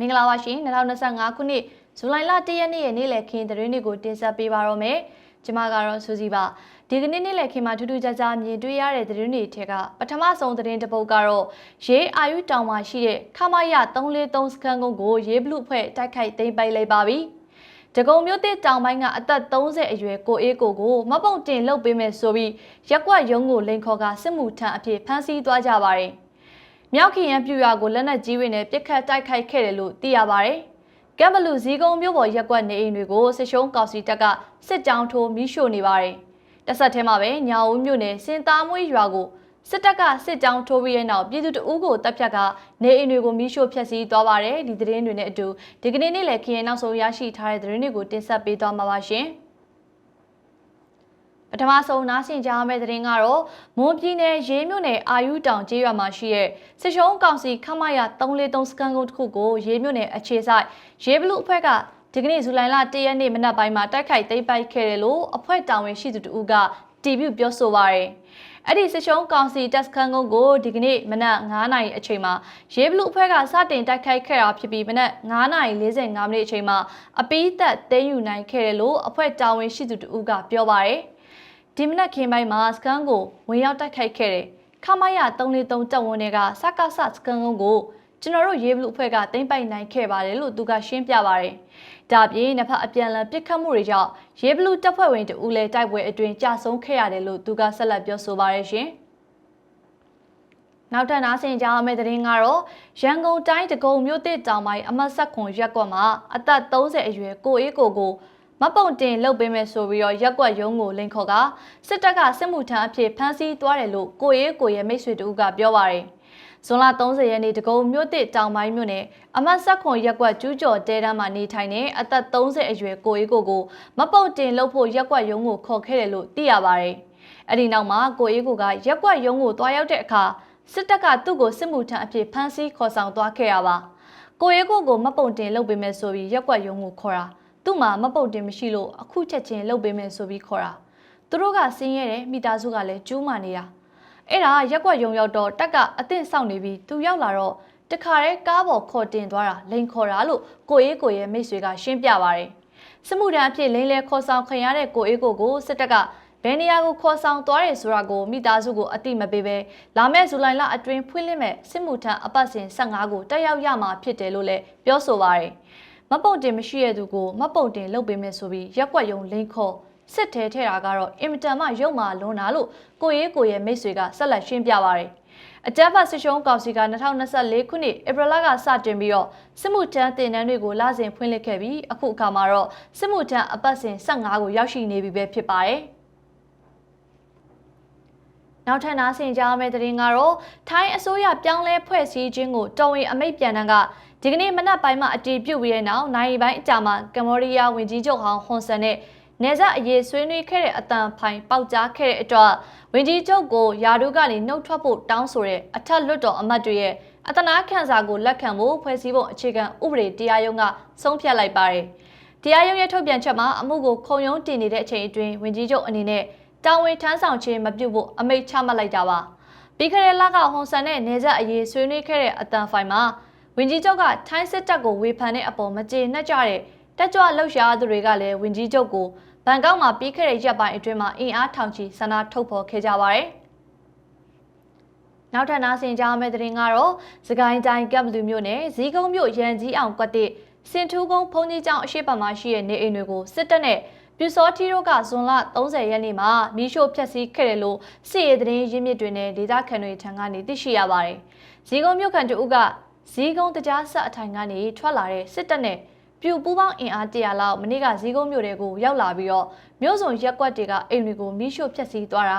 မင်္ဂလာပါရှင်2025ခုနှစ်ဇူလိုင်လ1ရက်နေ့ရဲ့နေ့လည်ခင်းသတင်းတွေကိုတင်ဆက်ပေးပါတော့မယ်ကျွန်မကတော့စူစီပါဒီကနေ့နေ့လည်ခင်းမှာထူးထူးခြားခြားမြင်တွေ့ရတဲ့သတင်းတွေထဲကပထမဆုံးသတင်းတစ်ပုဒ်ကတော့ရေးအာယုတောင်မှာရှိတဲ့ခမရ343စခန်းကုန်းကိုရေးဘလူဖွဲ့တိုက်ခိုက်သိမ်းပိုက်လိုက်ပါပြီဒဂုံမြို့တစ်တောင်ပိုင်းကအသက်30အရွယ်ကိုအေးကိုကိုမပုံတင်လှုပ်ပေးမယ်ဆိုပြီးရက်ကွက်ရုံးကိုလိန်ခေါ်ကစစ်မှုထမ်းအဖြစ်ဖမ်းဆီးသွားကြပါတယ် မြောက်ခင်ရန်ပြူရွာကိုလက်နက်ကြီးတွေနဲ့ပစ်ခတ်တိုက်ခိုက်ခဲ့တယ်လို့သိရပါတယ်။ကမ်ဘလူဇီကုံမြို့ပေါ်ရက်ကွက်နေအိမ်တွေကိုစစ်ရှုံးကောက်စီတပ်ကစစ်ကြောင်းထိုးမိရှို့နေပါတယ်။တဆက်ထဲမှာပဲညာဦးမြို့နယ်စင်သားမွေးရွာကိုစစ်တပ်ကစစ်ကြောင်းထိုးပြီးတဲ့နောက်ပြည်သူတအုပ်ကိုတပ်ဖြတ်ကနေအိမ်တွေကိုမိရှို့ဖျက်ဆီးသွားပါတယ်။ဒီသတင်းတွေနဲ့အတူဒီကနေ့နေ့လည်ခရင်နောက်ဆုံးရရှိထားတဲ့သတင်းတွေကိုတင်ဆက်ပေးသွားမှာပါရှင်။ ပထမဆုံးနားဆင်ကြရမယ့်သတင်းကတော့မွန်ပြည်နယ်ရေးမြို့နယ်အာယူတောင်ကျေးရွာမှာရှိတဲ့စစ်ရှုံးကောင်စီခမရ343စကန်ကုန်းတစ်ခုကိုရေးမြို့နယ်အခြေဆိုင်ရေးဘလူအဖွဲ့ကဒီကနေ့ဇူလိုင်လ1ရက်နေ့မနက်ပိုင်းမှာတိုက်ခိုက်သိမ်းပိုက်ခဲ့တယ်လို့အဖွဲ့တာဝန်ရှိသူတို့ကတီဗီပြောဆိုပါရယ်အဲ့ဒီစစ်ရှုံးကောင်စီတက်စခန်းကုန်းကိုဒီကနေ့မနက်9:00နာရီအချိန်မှာရေးဘလူအဖွဲ့ကစတင်တိုက်ခိုက်ခဲ့တာဖြစ်ပြီးမနက်9:45မိနစ်အချိန်မှာအပီးသက်သိမ်းယူနိုင်ခဲ့တယ်လို့အဖွဲ့တာဝန်ရှိသူတို့ကပြောပါရယ် ဒီမနက်ခင်းပိုင်းမှာစကန်ကိုဝင်ရောက်တိုက်ခိုက်ခဲ့တဲ့ခမရ343တပ်ဝန်တွေကစကားဆစကန်ကုန်းကိုကျွန်တော်တို့ရေးဘလူအဖွဲ့ကတင်ပိုက်နိုင်ခဲ့ပါတယ်လို့သူကရှင်းပြပါတယ်။ဒါပြင်နှစ်ဖက်အပြန်အလှန်ပစ်ခတ်မှုတွေကြောင့်ရေးဘလူတပ်ဖွဲ့ဝင်တဦးလည်းတိုက်ပွဲအတွင်းကြာဆုံးခဲ့ရတယ်လို့သူကဆက်လက်ပြောဆိုပါတယ်ရှင်။နောက်ထပ်နားဆင်ကြရမယ့်သတင်းကတော့ရန်ကုန်တိုင်းတကုံမြို့တစ်တောင်ပိုင်းအမတ်ဆက်ခွန်ရက်ကွက်မှာအသက်30အရွယ်ကိုအေးကိုကို မပုံတင်လှုပ်ပေးမယ်ဆိုပြီးတော့ရက်ကွက်ရုံးကိုလင်ခေါ်ကစစ်တပ်ကစစ်မှုထမ်းအဖြစ်ဖမ်းဆီးသွားတယ်လို့ကိုရဲကိုရဲမိတ်ဆွေတို့ကပြောပါတယ်။ဇွန်လ30ရက်နေ့တကုံမြို့တစ်တောင်ပိုင်းမြို့နယ်အမတ်ဆက်ခွန်ရက်ကွက်ကျူးကျော်တဲတန်းမှာနေထိုင်တဲ့အသက်30အရွယ်ကိုရဲကိုကိုမပုံတင်လှုပ်ဖို့ရက်ကွက်ရုံးကိုခေါ်ခဲ့တယ်လို့သိရပါတယ်။အဲ့ဒီနောက်မှာကိုရဲကိုကရက်ကွက်ရုံးကိုတွားရောက်တဲ့အခါစစ်တပ်ကသူ့ကိုစစ်မှုထမ်းအဖြစ်ဖမ်းဆီးခေါ်ဆောင်သွားခဲ့ရပါ။ကိုရဲကိုကိုမပုံတင်လှုပ်ပေးမယ်ဆိုပြီးရက်ကွက်ရုံးကိုခေါ်တာ သူ့မှာမပုတ်တင်မရှိလို့အခုချက်ချင်းလှုပ်ပေးမယ်ဆိုပြီးခေါ်တာသူတို့ကဆင်းရဲတယ်မိသားစုကလည်းကျူးမာနေတာအဲ့ဒါရက်ွက်ယုံရောက်တော့တက်ကအသင့်ဆောင်နေပြီးသူရောက်လာတော့တခါတည်းကားပေါ်ခေါ်တင်သွားတာလိန်ခေါ်တာလို့ကိုအေးကိုရဲ့မိတ်ဆွေကရှင်းပြပါတယ်စမှုတန်းအဖြစ်လိန်လဲခေါ်ဆောင်ခံရတဲ့ကိုအေးကိုကိုစစ်တပ်ကဘယ်နေရာကိုခေါ်ဆောင်သွားတယ်ဆိုတာကိုမိသားစုကိုအတိမပေးပဲလာမယ့်ဇူလိုင်လအတွင်းဖွင့်လှစ်မဲ့စစ်မှုထမ်းအပတ်စဉ်15ကိုတက်ရောက်ရမှာဖြစ်တယ်လို့လည်းပြောဆိုပါရယ် မပုံတင်မရှိတဲ့သူကိုမပုံတင်လုပ်ပေးမယ်ဆိုပြီးရက်ွက်ယုံလိန်ခေါ်စစ်ထဲထဲတာကတော့အင်မတန်မှရုံမာလွန်တာလို့ကိုရေးကိုရဲ့မိတ်ဆွေကဆက်လက်ရှင်းပြပါရယ်အကြမ်းဖက်စစ်ရှုံးကောင်စီက2024ခုနှစ်ဧပြီလကစတင်ပြီးတော့စစ်မှုထမ်းတင်တန်းတွေကိုလစဉ်ဖွင့်လှစ်ခဲ့ပြီးအခုအခါမှာတော့စစ်မှုထမ်းအပတ်စဉ်15ကိုရောက်ရှိနေပြီပဲဖြစ်ပါတယ် နောက်ထပ်နားဆင်ကြရမယ့်သတင်းကတော့ထိုင်းအစိုးရပြောင်းလဲဖွဲ့စည်းခြင်းကိုတော်ဝင်အမိတ်ပြန်တန်းကဒီကနေ့မနက်ပိုင်းမှာအတည်ပြုပြီးတဲ့နောက်နိုင်ပိုင်းအကြာမှာကမ္ဘောဒီးယားဝန်ကြီးချုပ်ဟောင်းဟွန်ဆန်နဲ့နေဆက်အရေးဆွေးနွေးခဲ့တဲ့အတန်ဖိုင်ပေါက်ကြားခဲ့တဲ့အတွက်ဝန်ကြီးချုပ်ကိုယာဒုကနေနှုတ်ထွက်ဖို့တောင်းဆိုတဲ့အထက်လွှတ်တော်အမတ်တွေရဲ့အတနာခံစာကိုလက်ခံဖို့ဖွဲ့စည်းပုံအခြေခံဥပဒေတရားရုံးကဆုံးဖြတ်လိုက်ပါတယ်။တရားရုံးရဲ့ထုတ်ပြန်ချက်မှာအမှုကိုခုံရုံးတင်နေတဲ့အချိန်အတွင်းဝန်ကြီးချုပ်အနေနဲ့ တာဝန်ထမ်းဆောင်ခြင်းမပြုဖို့အမိန့်ချမှတ်လိုက်တာပါ။ပြီးခဲ့တဲ့လကဟွန်ဆန်နဲ့နေဆက်အရေးဆွေးနွေးခဲ့တဲ့အတန်ဖိုင်မှာဝင်ကြီးချုပ်ကထိုင်းစစ်တပ်ကိုဝေဖန်တဲ့အပေါ်မကျေနပ်ကြတဲ့တက်ကြွလှုပ်ရှားသူတွေကလည်းဝင်ကြီးချုပ်ကိုဘန်ကောက်မှာပြီးခဲ့တဲ့ရက်ပိုင်းအတွင်းမှာအင်အားထောင်ချီဆန္ဒထုတ်ဖော်ခဲ့ကြပါတယ်။နောက်ထပ်နားဆင်ကြမယ့်သတင်းကတော့စကိုင်းတိုင်းကပ်ဘလူမြို့နယ်ဇီးကုန်းမြို့ရန်ကြီးအောင်ကွက်တစ်စင်ထူးကုန်းဘုံကြီးကျောင်းအရှိတ်ပမှာရှိတဲ့နေအိမ်တွေကိုစစ်တပ်နဲ့ ပြူစောထီတို့ကဇွန်လ30ရက်နေ့မှာမီးရှို့ဖျက်ဆီးခဲ့တယ်လို့စစ်ရေးသတင်းရင်းမြစ်တွေနဲ့ဒေသခံတွေထံကနေသိရှိရပါတယ်။ဇီးကုန်းမြို့ခံတို့ကဇီးကုန်းတရားဆက်အထိုင်ကနေထွက်လာတဲ့စစ်တပ်နဲ့ပြူပူးပေါင်းအင်အားတရာလောက်မနေ့ကဇီးကုန်းမြို့တွေကိုရောက်လာပြီးတော့မြို့စုံရက်ကွက်တွေကအိမ်တွေကိုမိရှို့ဖျက်ဆီးသွားတာ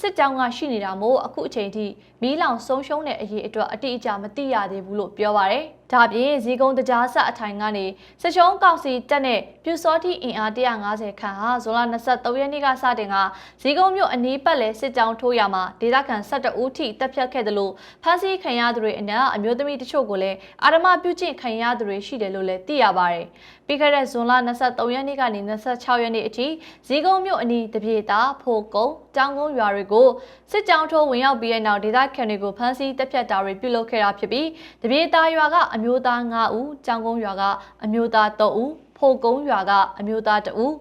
စစ်ကြောင်းကရှိနေတာမို့အခုအချိန်ထိမီးလောင်ဆုံးရှုံးတဲ့အရေးအတွက်အတိအကျမသိရသေးဘူးလို့ပြောပါရယ်။ ဒါပြင်ဇီကုံတရားဆက်အထိုင်ကနေစစ်ရှုံးကောင်စီတက်တဲ့ပြူစောတိအင်အား150ခန့်ဟာဇွန်လ23ရက်နေ့ကစတင်ကဇီကုံမြို့အနီးပတ်လည်စစ်ကြောင်းထိုးရမှာဒေသခံ12ဦးထိတပ်ဖြတ်ခဲ့တယ်လို့ဖမ်းဆီးခံရသူတွေအနက်အမျိုးသမီးတချို့ကိုလည်းအာရမပြုကျင့်ခံရသူတွေရှိတယ်လို့လည်းသိရပါရယ်။ပြီးခဲ့တဲ့ဇွန်လ23ရက်နေ့ကနေ26ရက်နေ့အထိဇီကုံမြို့အနီးတပြေတာဖိုကုံတောင်ကုန်းရွာတွေကိုစစ်ကြောင်းထိုးဝင်ရောက်ပြီးတဲ့နောက်ဒေသခံတွေကိုဖမ်းဆီးတပ်ဖြတ်တာတွေပြုလုပ်ခဲ့တာဖြစ်ပြီးတပြေတာရွာကအအမျိုးသား9ဦးကြောင်ကုန်းရွာကအမျိုးသား3ဦးဖိုကုန်းရွာကအမျိုးသား2ဦး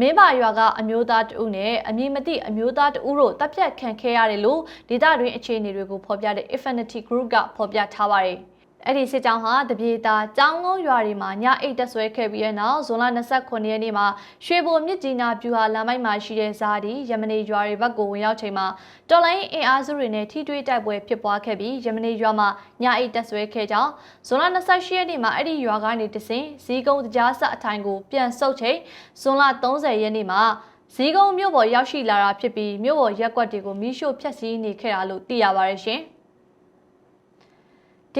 မင်းပါရွာကအမျိုးသားတဦးနဲ့အမည်မသိအမျိုးသားတဦးတို့တပ်ဖြတ်ခံခဲ့ရတယ်လို့ဒေသတွင်းအခြေအနေတွေကိုဖော်ပြတဲ့ Infinity Group ကဖော်ပြထားပါတယ်။ အဲ့ဒီစစ်ကြောင်းဟာတပြေတာကြောင်းကုန်းရွာတွေမှာညအိတ်တက်ဆွဲခဲ့ပြီးတဲ့နောက်ဇွန်လ29ရက်နေ့မှာရွှေဘိုမြစ်ကြီးနာပြူဟာလမ်းမိုက်မှာရှိတဲ့ဇာဒီယမနီရွာတွေဘက်ကိုဝင်ရောက်ချိန်မှာတော်လိုင်းအင်အားစုတွေနဲ့ထိတွေ့တိုက်ပွဲဖြစ်ပွားခဲ့ပြီးယမနီရွာမှာညအိတ်တက်ဆွဲခဲ့ကြောင်းဇွန်လ28ရက်နေ့မှာအဲ့ဒီရွာကနေတဆင်ဇီးကုန်းတရားဆက်အထိုင်ကိုပြန်ဆုတ်ချိန်ဇွန်လ30ရက်နေ့မှာဇီးကုန်းမြို့ပေါ်ရောက်ရှိလာတာဖြစ်ပြီးမြို့ပေါ်ရက်ကွက်တွေကိုမိရှို့ဖျက်ဆီးနေခဲ့တာလို့သိရပါတယ်ရှင်။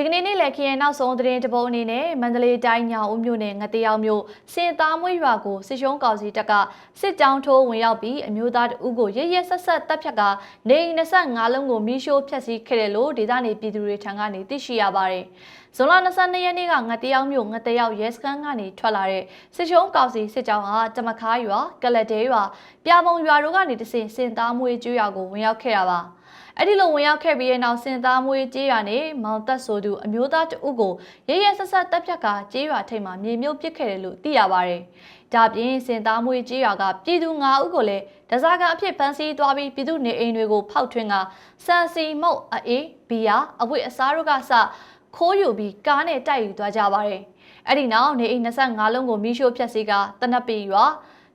ဒီကနေ့နေ့လည်ခရင်နောက်ဆုံးသတင်းတပုတ်အနေနဲ့မန္တလေးတိုင်းညောင်ဦးမြို့နယ်ငတေအောင်မြို့စင်သားမွေးရွာကိုစစ်ရှုံးကောင်စီတပ်ကစစ်ကြောင်းထိုးဝင်ရောက်ပြီးအမျိုးသားတဦးကိုရရဆက်ဆက်တပ်ဖြတ်ကနေ25လုံးကိုမိရှိုးဖျက်ဆီးခဲ့တယ်လို့ဒေသနေပြည်သူတွေထံကနေသိရှိရပါတယ်။ဇွန်လ22ရက်နေ့ကငတေအောင်မြို့ငတေအောင်ရဲစခန်းကနေထွက်လာတဲ့စစ်ရှုံးကောင်စီစစ်ကြောင်းဟာတမခါရွာကလတဲရွာပြာပုံရွာတို့ကနေတဆင်စင်သားမွေးကျွရွာကိုဝင်ရောက်ခဲ့တာပါ။ အဲ့ဒီလိုဝင်ရောက်ခဲ့ပြီးတဲ့နောက်စင်သားမွေးကြေးရွာနဲ့မောင်သက်ဆိုသူအမျိုးသားတဦးကိုရရဆက်ဆက်တပ်ဖြတ်ကကြေးရွာထိပ်မှာမြေမြုပ်ပစ်ခဲ့တယ်လို့သိရပါတယ်။ဒါပြင်စင်သားမွေးကြေးရွာကပြည်သူ9ဦးကိုလည်းဒဇာကန်အဖြစ်ဖမ်းဆီးသွားပြီးပြည်သူနေအိမ်တွေကိုဖောက်ထွင်းကစံစီမုတ်အေးဘီယာအဝိအစားတို့ကစခိုးယူပြီးကားနဲ့တိုက်ယူသွားကြပါတယ်။အဲ့ဒီနောက်နေအိမ်25လုံးကိုမိရှို့ဖျက်ဆီးကတနက်ပီရွာ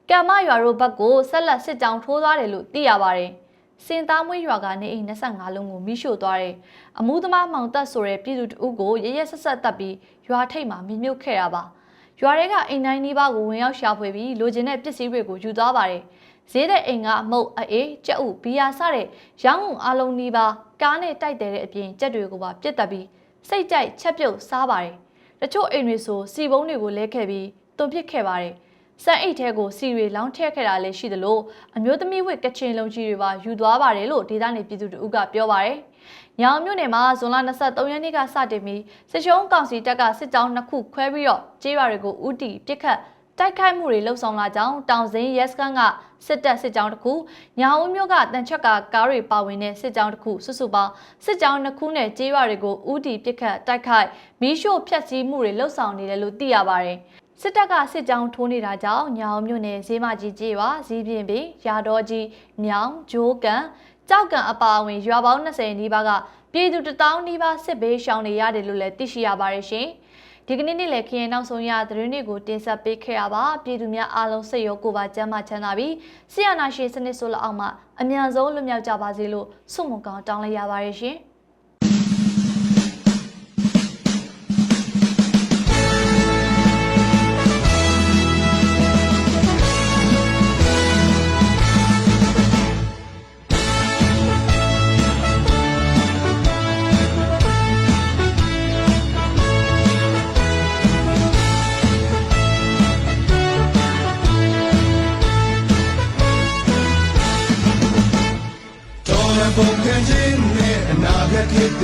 ကမ္မရွာတို့ဘက်ကိုဆက်လက်စစ်ကြောင်းထိုးသွားတယ်လို့သိရပါတယ်။ စင်သားမွေးရွာကနေအိမ်25လုံးကိုမိရှို့သွားတယ်။အမှုသမားမောင်သက်ဆိုတဲ့ပြည်သူတဦးကိုရရက်ဆက်ဆက်တပ်ပြီးရွာထိပ်မှာမြင်မြုပ်ခဲ့တာပါ။ရွာတွေကအိမ်တိုင်းနီးပါးကိုဝင်ရောက်ရှာဖွေပြီးလိုချင်တဲ့ပစ္စည်းတွေကိုယူသွားပါတယ်။ဈေးတဲ့အိမ်ကအမုတ်အေးကြက်ဥဘီယာစတဲ့ရောင်းုံအလုံးနီးပါးကားနဲ့တိုက်တဲ့အပြင်ကြက်တွေကိုပါပြစ်တက်ပြီးစိတ်ကြိုက်ချက်ပြုတ်စားပါတယ်။တချို့အိမ်တွေဆိုစီပုံးတွေကိုလဲခဲ့ပြီးတွန်ပစ်ခဲ့ပါတယ်။ စံအိတ်ထဲကိုစီတွေလောင်းထည့်ခဲ့တာလည်းရှိသလိုအမျိုးသမီးဝက်ကချင်လုံးကြီးတွေပါယူသွားပါတယ်လို့ဒေသနေပြည်သူတို့ကပြောပါတယ်။ညောင်မြို့နယ်မှာဇွန်လ23ရက်နေ့ကစတင်ပြီးစစ်ရှုံးကောင်စီတပ်ကစစ်ကြောင်းနှစ်ခုခွဲပြီးတော့ကျေးရွာတွေကိုဥတီပစ်ခတ်တိုက်ခိုက်မှုတွေလှုပ်ဆောင်လာကြောင်းတောင်စင်းရဲစခန်းကစစ်တပ်စစ်ကြောင်းတစ်ခုညာဦးမြို့ကတန်ချက်ကကားတွေပါဝင်တဲ့စစ်ကြောင်းတစ်ခုစုစုပေါင်းစစ်ကြောင်းနှစ်ခုနဲ့ကျေးရွာတွေကိုဥတီပစ်ခတ်တိုက်ခိုက်မီးရှို့ဖျက်ဆီးမှုတွေလှုပ်ဆောင်နေတယ်လို့သိရပါတယ် စစ်တပ်ကစစ်ကြောင်းထိုးနေတာကြောင့်ညောင်မြို့နယ်ဈေးမကြီးကျေးရွာဈေးပြင်ပင်ရာတော်ကြီးမြောင်ဂျိုးကန်ကြောက်ကန်အပါအဝင်ရွာပေါင်း20နီးပါးကပြည်သူတထောင်နီးပါးစစ်ဘေးရှောင်နေရတယ်လို့လည်းသိရှိရပါတယ်ရှင်။ဒီကနေ့နေ့လည်းခရင်နောက်ဆုံးရသတင်းတွေကိုတင်ဆက်ပေးခဲ့ရပါပြည်သူများအားလုံးစိတ်ရောကိုယ်ပါကျန်းမာချမ်းသာပြီးဆီယနာရှင်စနစ်ဆိုလောက်အောင်မှအမြန်ဆုံးလွတ်မြောက်ကြပါစေလို့ဆုမွန်ကောင်းတောင်းလိုက်ရပါတယ်ရှင်။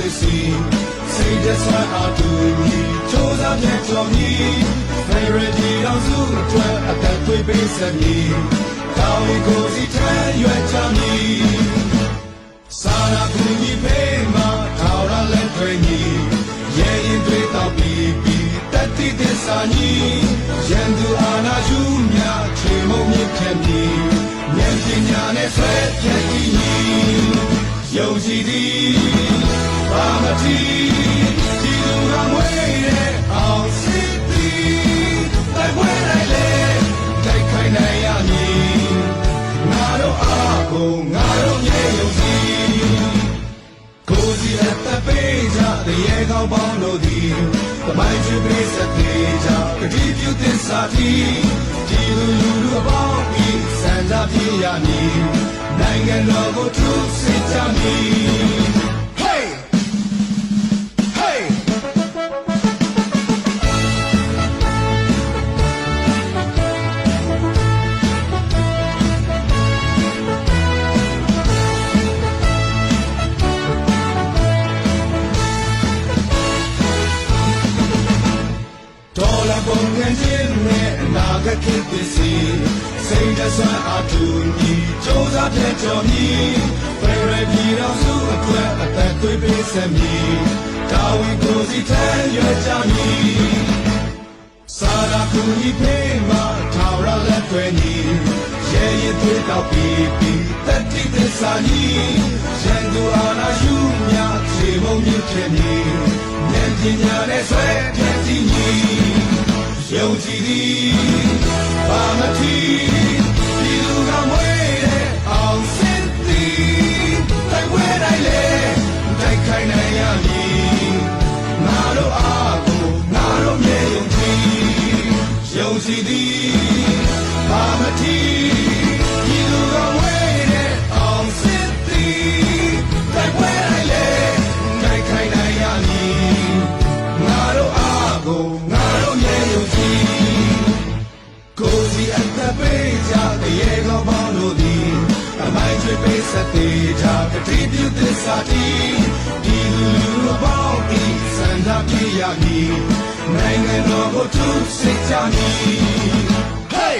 get hit this sea. Say that's why I do me. Chose up yet to me. Favorite deal on Zoom, twelve at that way base at me. How it goes, it tell you at me. Sara Kuni Pema, Taura let me. Yeah, in great up baby. That did this on ye. Yendu Anna Jumia, Tremo me can be. ဉာဏ်ပညာ ပေးကြတဲ့ရေကောင်းပေါင်းတို့သည်တမိုင်းချစ်ပေးစတဲ့ကြကတိပြုသစ္စာတီဒီလူလူလူအပေါင်းပြီးစံကြပြရမည်နိုင်ငံတော်ကိုသူစစ်ကြမည် စိတ်သက်ဆွမ်းအားတူညီစူးစမ်းပြည့်ကျော်မည်ဖရယ်ပြည်တော်စုအတွက်အသက်သွေးပေးဆက်မည်ဒါဝိကိုစီထမ်းရွယ်ကြမည်စာရာကူညီဖေးမှာထာဝရလက်တွဲညီရဲရင်သွေးတောက်ပြီးပြီးတတိသစ္စာညီရန်သူအာနာယူမြခြေမုံမြင့်ဖြစ်ညီဉာဏ်ပညာနဲ့ဆွဲပြည့်စည်ညီယုံကြည်သည်ဘာမထီ ယုံကြ ပြေရမည်နိုင်ငံတော်ကိုသူစိတ်ချမည် Hey